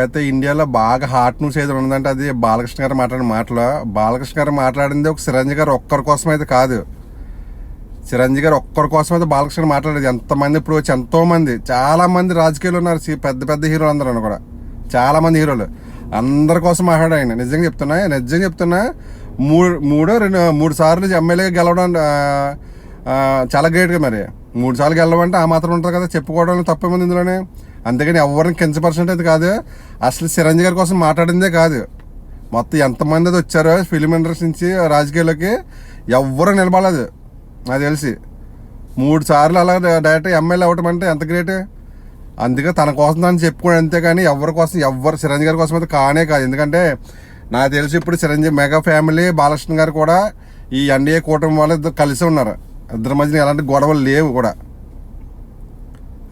అయితే ఇండియాలో బాగా హాట్ న్యూస్ ఏదో ఉందంటే అది బాలకృష్ణ గారు మాట్లాడిన మాటలు. బాలకృష్ణ గారు మాట్లాడింది ఒక చిరంజీవి గారు ఒక్కరి కోసం అయితే కాదు. చిరంజీవి గారు ఒక్కరి కోసం అయితే బాలకృష్ణ మాట్లాడేది ఎంతమంది ఇప్పుడు వచ్చి ఎంతోమంది చాలామంది రాజకీయాలు ఉన్నారు. పెద్ద పెద్ద హీరోలు అందరూ కూడా. చాలామంది హీరోలు. అందరి కోసం మాట్లాడాడు ఆయన. నిజంగా చెప్తున్నా నిజంగా చెప్తున్నా మూడు మూడో రెండు మూడు సార్లు ఎమ్మెల్యేగా గెలవడం చాలా గ్రేట్గా మరి. మూడు సార్లు గెలవమంటే ఆ మాత్రం ఉంటుంది కదా. చెప్పుకోవడం తప్పేముంది ఇందులోనే? అందుకని ఎవరిని కించపరచడం అది కాదు. అసలు చిరంజీవి గారి కోసం మాట్లాడిందే కాదు. మొత్తం ఎంతమంది అది వచ్చారో ఫిలిం ఇండస్ట్రీ నుంచి రాజకీయాల్లోకి ఎవ్వరూ నిలబడలేదు. నాకు తెలిసి మూడు సార్లు అలా డైరెక్ట్ ఎమ్మెల్యే అవ్వటం అంటే ఎంత గ్రేట్ అందుకే తన కోసం తను చెప్పుకోండి అంతే కానీ ఎవరి కోసం ఎవరు చిరంజీవి గారి కోసం అయితే కానే కాదు. ఎందుకంటే నాకు తెలిసి ఇప్పుడు చిరంజీవి మెగా ఫ్యామిలీ బాలకృష్ణ గారు కూడా ఈ ఎన్డీఏ కూటమి వాళ్ళు ఇద్దరు కలిసి ఉన్నారు. ఇద్దరి మధ్యన ఎలాంటి గొడవలు లేవు కూడా.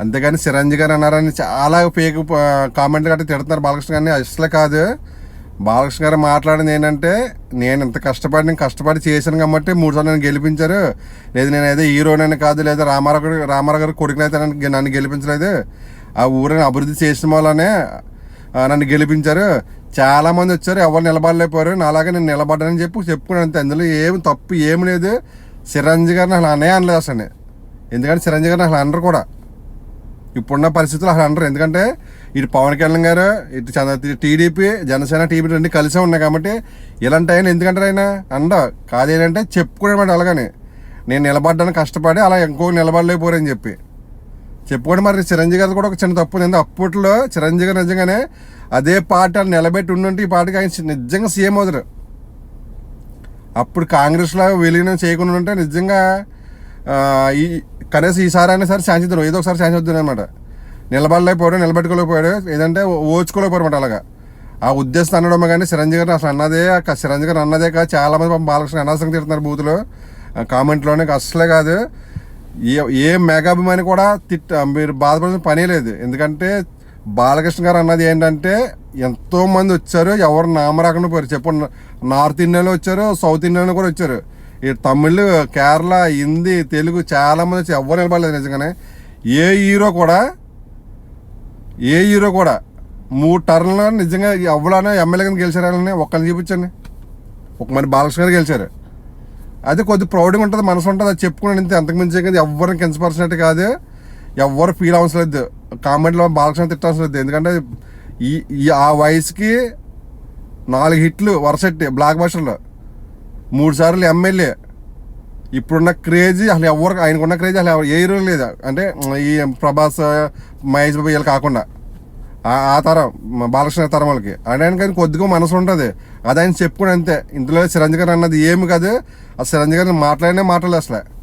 అంతేగాని చిరంజీవి గారు అన్నారని చాలా ఫేక్ కామెంట్ గట్రా తిడుతున్నారు బాలకృష్ణ గారిని. అసలే కాదు. బాలకృష్ణ గారు మాట్లాడింది ఏంటంటే నేను ఇంత కష్టపడి నేను కష్టపడి చేశాను కాబట్టి మూడు సార్లు నన్ను గెలిపించారు. లేదు నేను ఏదో హీరోనని కాదు లేదా రామారావు గారు రామారావు గారు కొడుకునైతే నన్ను నన్ను గెలిపించలేదు. ఆ ఊరిని అభివృద్ధి చేసిన వల్లనే నన్ను గెలిపించారు. చాలా మంది వచ్చారు ఎవరు నిలబడలేకపోయారు. నాలాగా నేను నిలబడ్డానని చెప్పి చెప్పుకున్నాను అంతే. అందులో ఏం తప్పు ఏం లేదు. చిరంజీవి గారిని అసలు అనే అనలేదు అసలు ఎందుకంటే చిరంజీవి గారిని అసలు అనరు కూడా. ఇప్పుడున్న పరిస్థితులు అసలు అనరు. ఎందుకంటే ఇటు పవన్ కళ్యాణ్ గారు ఇటు చంద్ర టీడీపీ జనసేన టీడీపీ రెండు కలిసే ఉన్నాయి కాబట్టి ఇలాంటి ఆయన ఎందుకంటారు ఆయన? అండ కాదేంటంటే చెప్పుకోవడం అలాగని. నేను నిలబడ్డానికి కష్టపడి అలా ఇంకో నిలబడలేకపోరని చెప్పి. చెప్పుకోండి మరి చిరంజీవి గారు కూడా ఒక చిన్న తప్పు ఉంది. అప్పట్లో చిరంజీవి గారు నిజంగానే అదే పార్టీ నిలబెట్టి ఉండుంటే ఈ పార్టీకి ఆయన నిజంగా సీఎం అవుతారు. అప్పుడు కాంగ్రెస్లో విలీనం చేయకుండా ఉంటే నిజంగా ఈ కనీసం ఈసారి అయినా సరే ఛాన్స్ ఇద్దరు ఏదో ఒకసారి ఛాన్స్ వద్దు అనమాట. నిలబడలేకపోయాడు నిలబెట్టుకోలేకపోయాడు ఏదంటే ఓచుకోలేకపోయాడు అనమాట అలాగా. ఆ ఉద్దేశం అనడం కానీ చిరంజీవి గారు అసలు అన్నదే చిరంజీవి గారు అన్నదే కాదు చాలా మంది పాపం బాలకృష్ణ అనవసరంగా తిడుతున్నారు బూతులు. కామెంట్లోనే అసలే కాదు. ఏ ఏ మెగాభిమాని కూడా తిట్ట మీరు బాధపడాల్సిన పనే లేదు. ఎందుకంటే బాలకృష్ణ గారు అన్నది ఏంటంటే ఎంతోమంది వచ్చారు ఎవరు నామరాకుండా పోయారు. చెప్పు నార్త్ ఇండియాలో వచ్చారు సౌత్ ఇండియాలో కూడా వచ్చారు. ఈ తమిళ్ కేరళ హిందీ తెలుగు చాలా మంది వచ్చి ఎవరు నిలబడలేదు నిజంగానే. ఏ హీరో కూడా ఏ హీరో కూడా మూడు టర్న్లో నిజంగా ఎవరైనా ఎమ్మెల్యేగా గెలిచారని ఒక్కరిని చూపించండి. ఒక మరి బాలకృష్ణ గారు గెలిచారు. అది కొద్ది ప్రౌడ్గా ఉంటుంది మనసు ఉంటుంది అది చెప్పుకుని ఇంత అంతకుమించే కదా. ఎవరిని కించపరిచినట్టు కాదు. ఎవరు ఫీల్ అవసరం లేదు. కామెంట్లో బాలకృష్ణ తిట్టాల్సిన లేదు. ఎందుకంటే ఈ ఈ ఆ వయసుకి నాలుగు హిట్లు వరుసెట్టి బ్లాక్ బస్టర్లో మూడు సార్లు ఎమ్మెల్యే. ఇప్పుడున్న క్రేజీ అసలు ఎవరు ఆయనకున్న క్రేజీ అసలు ఎవరు ఏ హీరో లేదు. అంటే ఈ ప్రభాస్ మహేష్ బాబు వీళ్ళు కాకుండా. ఆ- తరం బాలకృష్ణ తరం వాళ్ళకి. ఆయనకి ఆయన కొద్దిగా మనసు ఉంటుంది. అది ఆయన చెప్పుకుని అంతే. ఇందులో చిరంజీవి గారు అన్నది ఏమి కాదు. ఆ చిరంజీవి గారిని మాట్లాడినే మాట్లాడలేదు అసలు.